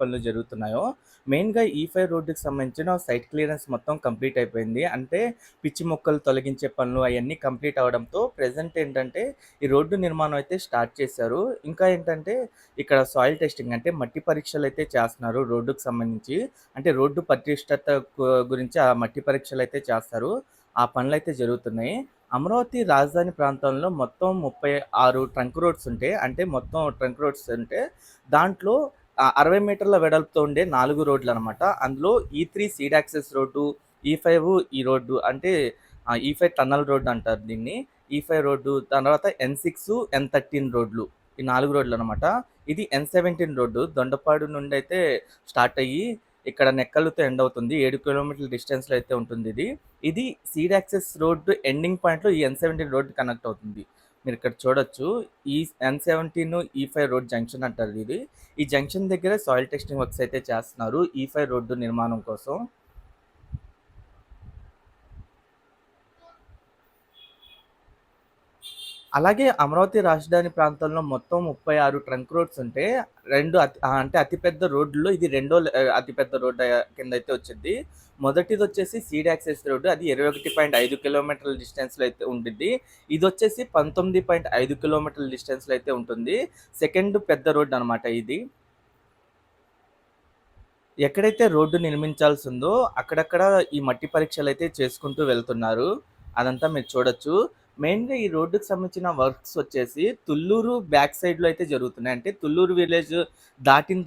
పనులు జరుగుతున్నాయో మెయిన్‌గా ఈ ఫైవ్ రోడ్డుకి సంబంధించిన సైట్ క్లియరెన్స్ మొత్తం కంప్లీట్ అయిపోయింది. అంటే పిచ్చి మొక్కలు తొలగించే పనులు అవన్నీ కంప్లీట్ అవ్వడంతో ప్రజెంట్ ఏంటంటే ఈ రోడ్డు నిర్మాణం అయితే స్టార్ట్ చేశారు. ఇంకా ఏంటంటే ఇక్కడ సాయిల్ టెస్టింగ్ అంటే మట్టి పరీక్షలు అయితే చేస్తున్నారు రోడ్డుకు సంబంధించి. అంటే రోడ్డు పటిష్టత గురించి ఆ మట్టి పరీక్షలు అయితే చేస్తారు. ఆ పనులైతే జరుగుతున్నాయి. అమరావతి రాజధాని ప్రాంతంలో మొత్తం 36 ట్రంక్ రోడ్స్ ఉంటాయి అంటే మొత్తం ట్రంక్ రోడ్స్ ఉంటే దాంట్లో అరవై మీటర్ల వెడల్పుతో ఉండే నాలుగు రోడ్లు అనమాట అందులో ఈ త్రీ సీడ్ యాక్సెస్ రోడ్డు, ఈ ఫైవ్ ఈ రోడ్డు అంటే ఈ ఫైవ్ టన్నల్ రోడ్డు అంటారు దీన్ని. ఈ ఫైవ్ రోడ్డు దాని తర్వాత ఎన్6, ఎన్13 రోడ్లు. ఈ నాలుగు రోడ్లు అనమాట ఇది ఎన్17 రోడ్డు దొండపాడు నుండి అయితే స్టార్ట్ అయ్యి ఇక్కడ నెక్కలుతో ఎండ్ అవుతుంది. ఏడు కిలోమీటర్ల డిస్టెన్స్‌లో అయితే ఉంటుంది ఇది సీడ్ యాక్సెస్ రోడ్డు ఎండింగ్ పాయింట్‌లో ఈ ఎన్ సెవెంటీన్ రోడ్డు కనెక్ట్ అవుతుంది. మీరు ఇక్కడ చూడొచ్చు. ఈ ఎన్17, ఈ5 e రోడ్ జంక్షన్ అంటారు ఇది. ఈ జంక్షన్ దగ్గర సాయిల్ టెస్టింగ్ వర్క్స్ అయితే చేస్తున్నారు. E ఈ ఫైవ్ రోడ్డు నిర్మాణం కోసం. అలాగే అమరావతి రాజధాని ప్రాంతంలో మొత్తం 36 ట్రంక్ రోడ్స్ ఉంటే రెండు అతి అంటే అతిపెద్ద రోడ్డులో ఇది రెండో అతిపెద్ద రోడ్ ఆహ్, కిందైతే వచ్చిద్ది. మొదటిదొచ్చేసి సీడ్ యాక్సెస్ రోడ్డు అది 21.5 కిలోమీటర్ల డిస్టెన్స్‌లో అయితే ఉండిద్ది. ఇదొచ్చేసి 19.5 కిలోమీటర్ల డిస్టెన్స్‌లో అయితే ఉంటుంది. సెకండ్ పెద్ద రోడ్ అనమాట ఇది. ఎక్కడైతే రోడ్డు నిర్మించాల్సి ఉందో అక్కడక్కడ ఈ మట్టి పరీక్షలు అయితే చేసుకుంటూ వెళ్తున్నారు. అదంతా మీరు చూడొచ్చు. మెయిన్‌గా ఈ రోడ్డుకు సంబంధించిన వర్క్స్ వచ్చేసి తుళ్ళూరు బ్యాక్ సైడ్‌లో అయితే జరుగుతున్నాయి. అంటే తుళ్ళూరు విలేజ్ దాటిన